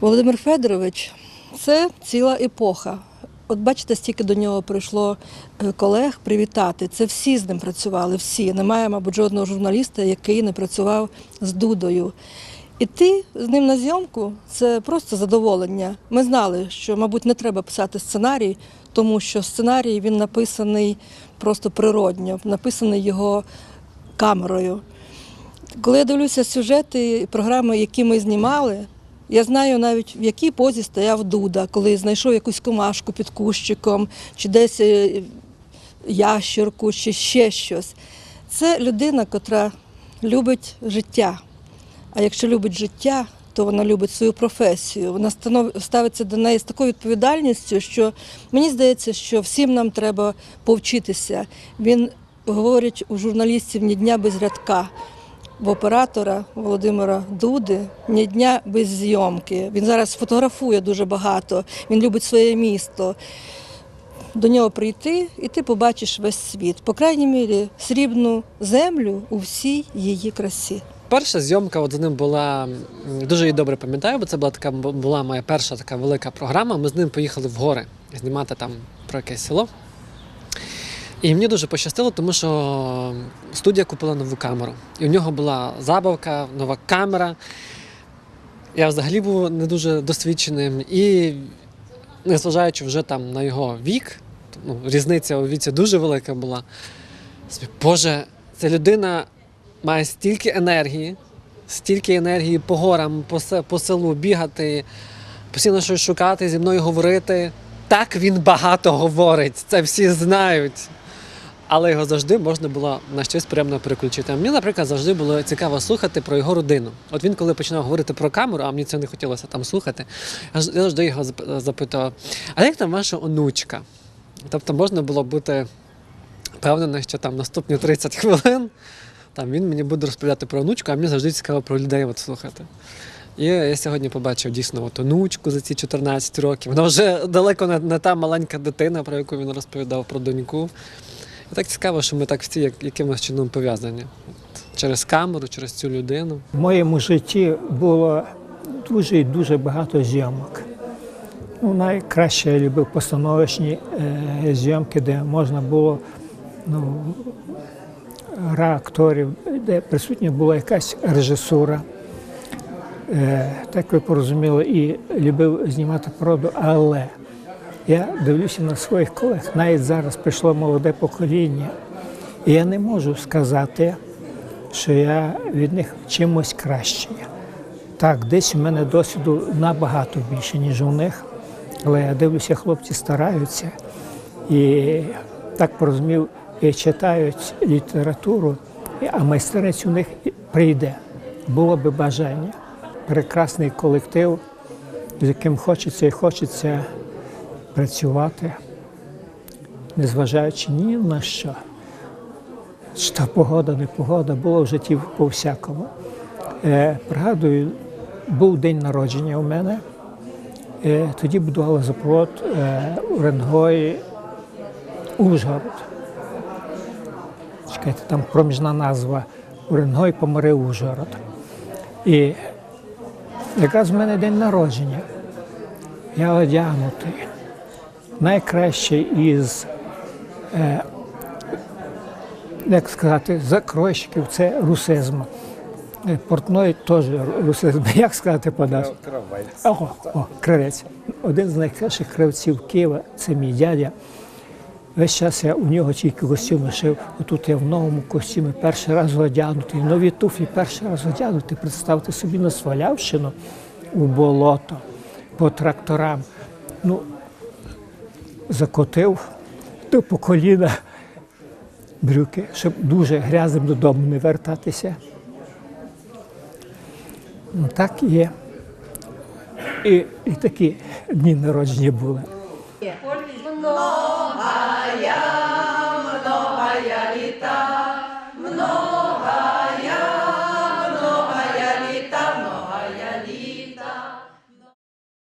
Володимир Федорович це ціла епоха. От бачите, стільки до нього прийшло е, колег привітати. Це всі з ним працювали, всі. Немає, мабуть, жодного журналіста, який не працював з Дудою. Іти з ним на зйомку це просто задоволення. Ми знали, що, мабуть, не треба писати сценарій, тому що сценарій він написаний просто природньо, написаний його камерою. Коли я дивлюся сюжети програми, які ми знімали, я знаю навіть в якій позі стояв Дуда, коли знайшов якусь комашку під кущиком, чи десь е, ящерку, чи ще щось. Це людина, котра любить життя. А якщо любить життя, то вона любить свою професію. Вона ставиться до неї з такою відповідальністю, що мені здається, що всім нам треба повчитися. Він говорить у журналістів ні дня без рядка. В оператора Володимира Дуди ні дня без зйомки. Він зараз фотографує дуже багато. Він любить своє місто. До нього прийти, і ти побачиш весь світ. По крайній мірі, срібну землю у всій її красі. Перша зйомка от з ним була дуже її добре пам'ятаю, бо це була така була моя перша така велика програма. Ми з ним поїхали в гори знімати там про якесь село. І мені дуже пощастило, тому що студія купила нову камеру. І у нього була забавка, нова камера. Я взагалі був не дуже досвідченим. І незважаючи вже там на його вік, ну, різниця у віці дуже велика була. Боже, ця людина має стільки енергії, стільки енергії по горам, по селу бігати, постійно щось шукати, зі мною говорити. Так він багато говорить, це всі знають. Але його завжди можна було на щось приємно переключити. А мені, наприклад, завжди було цікаво слухати про його родину. От він, коли починав говорити про камеру, а мені це не хотілося там слухати, я завжди його зап- запитував: а як там ваша онучка? Тобто можна було бути впевнений, що там наступні 30 хвилин там він мені буде розповідати про онучку, а мені завжди цікаво про людей от слухати. І я сьогодні побачив дійсно от онучку за ці 14 років. Вона вже далеко не та маленька дитина, про яку він розповідав про доньку. І так цікаво, що ми так всі якимось чином пов'язані. Через камеру, через цю людину. В моєму житті було дуже і дуже багато зйомок. Ну, найкраще я любив постановочні е, зйомки, де можна було ну, гра акторів, де присутня була якась режисура. Е, так ви порозуміли, і любив знімати породу, але я дивлюся на своїх колег. Навіть зараз прийшло молоде покоління, і я не можу сказати, що я від них чимось краще. Так, десь у мене досвіду набагато більше, ніж у них. Але я дивлюся, хлопці стараються і так порозумів, і читають літературу, а майстерець у них прийде. Було би бажання. Прекрасний колектив, з яким хочеться і хочеться працювати, незважаючи ні на що. Що погода, не погода, було в житті по всякому. Е, пригадую, був день народження у мене. Е, тоді будували запровод е, Уренгой Ужгород. Чекайте, там проміжна назва Уренгой Помари Ужгород. І якраз в мене день народження. Я одягнутий. Найкращий із як сказати, закройщиків це русизм. Е, Портной теж русизм. Як сказати подаш? О, о, кравець. Один з найкращих кравців Києва це мій дядя. Весь час я у нього тільки костюми шив. Отут я в новому костюмі перший раз одягнутий, нові туфлі перший раз одягнутий. Представте собі на Свалявщину у болото по тракторам. Ну, закотив до по коліна брюки, щоб дуже грязним додому не вертатися. Ну, так є. І, і такі дні народження були. Многая, многая літа,